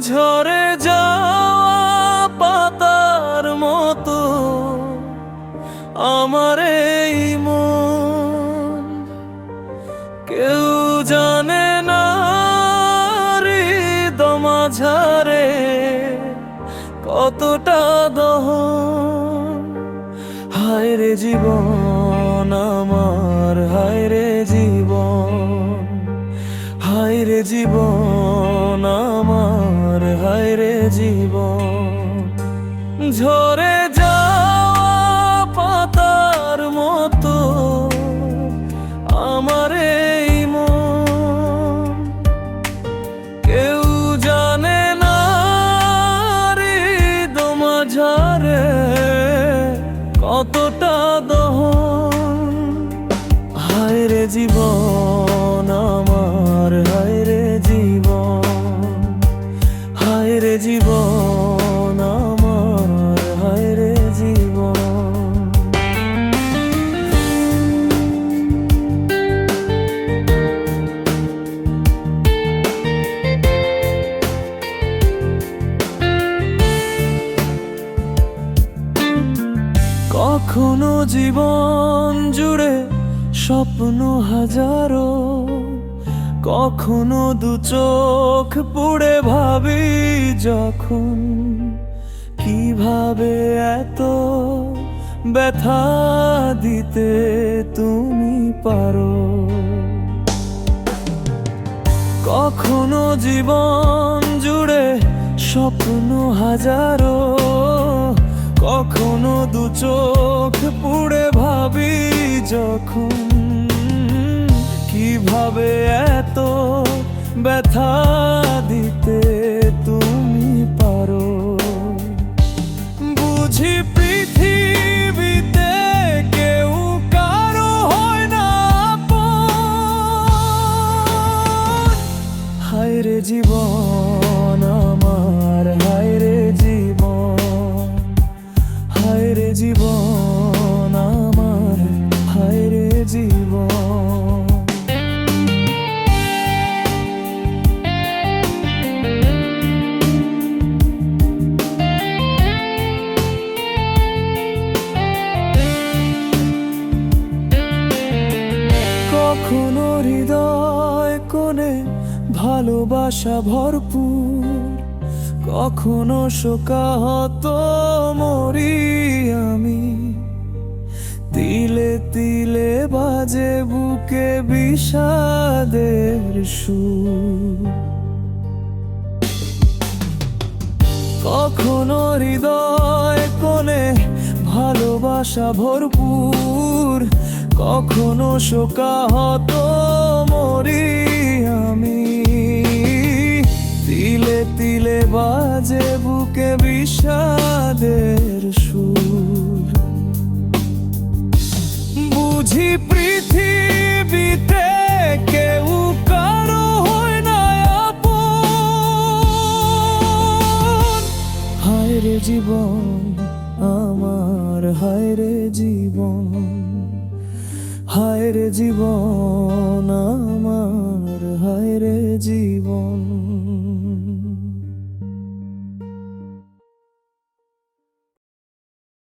ঝরে যাওয়া পাতার মতো আমার এই মন। কেউ জানে না মাঝারে কতটা দহন। হায় রে জীবন আমার, হায় রে জীবন। হায় রে জীবন আমার। হায় রে ঝরে যাওয়া পাতার মতো আমার এই কেউ জানে না রে দোমাঝারে কখনো জীবন জুড়ে স্বপ্ন হাজারো, কখনো দু চোখ পুড়ে ভাবি যখন কীভাবে এত ব্যথা দিতে তুমি পারো। কখনো জীবন জুড়ে স্বপ্ন হাজারো, কখনো দু চোখ পুড়ে ভাবি যখন। কীভাবে এত ব্যথা দিতে তুমি পারো? বুঝি পৃথিবীতে কেউ কারও হয় না। হায় রে জীবন। হায় রে জীবন আমার হায় রে জীবন। কখনো হৃদয় কোণে ভালোবাসা ভরপুর কখনো শোকাহত মরি আমি। তিলে তিলে বাজে বুকে বিষাদের সুর। কখনো হৃদয় কোণে ভালোবাসা ভরপুর। কখনো শোকাহত মরি বুকে বিষাদের সুর। বুঝি পৃথিবীতে কেউ কারও হয় না হায় রে জীবন, আমার হায় রে জীবন। হায় রে জীবন, আমার হায় রে জীবন।